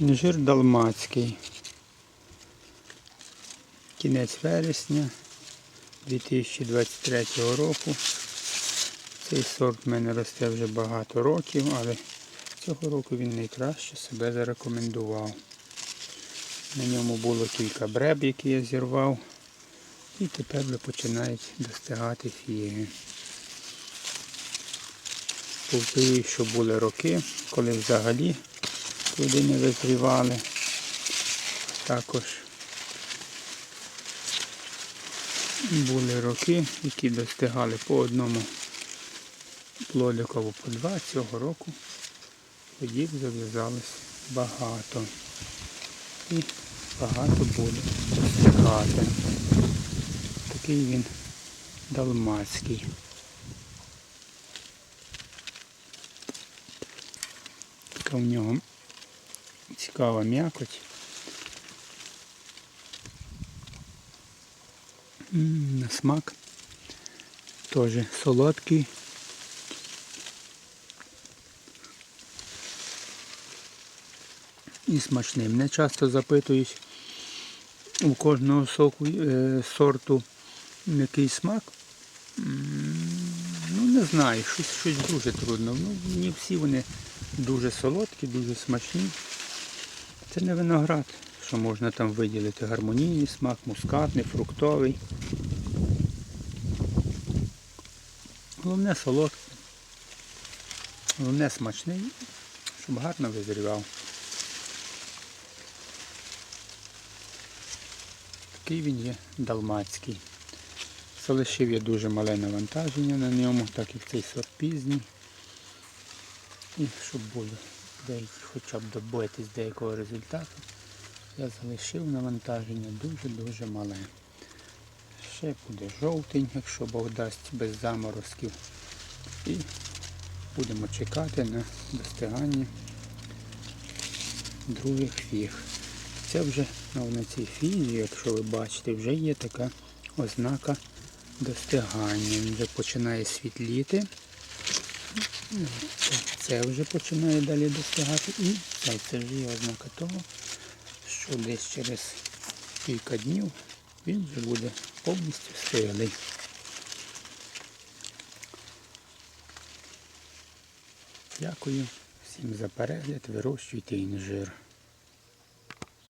Інжир далмацький. Кінець вересня 2023 року. Цей сорт в мене росте вже багато років, але цього року він найкраще себе зарекомендував. На ньому було кілька бреб, які я зірвав. І тепер вже починають достигати фіги. Повторюю, що були роки, коли взагалі туди не визрівали. Також були роки, які достигали по одному плодику або по два цього року. Плодів зав'язалось багато. І багато буде достигати. Такий він далмацький. Така в нього цікава м'якоть. На смак теж солодкий. І смачний. Мене часто запитують у кожного соку е, сорту який смак. Ну не знаю, щось, щось дуже трудно. Ну, мені всі вони дуже солодкі, дуже смачні. Це не виноград, що можна там виділити гармонійний смак, мускатний, фруктовий. Головне солодкий. Головне смачний, щоб гарно визрівав. Такий він є далмацький. Залишив я дуже мале навантаження на ньому, так як цей сорт пізній. І щоб було деякі, хоча б добитись деякого результату, я залишив навантаження дуже-дуже мале. Ще буде жовтень, якщо Бог дасть без заморозків. І будемо чекати на достигання других фіг. Це вже на цій фізі, якщо ви бачите, вже є така ознака достигання. Він вже починає світліти. Це вже починає далі достигати. І це, це вже є ознака того, що десь через кілька днів він вже буде повністю стиглий. Дякую всім за перегляд, вирощуйте інжир.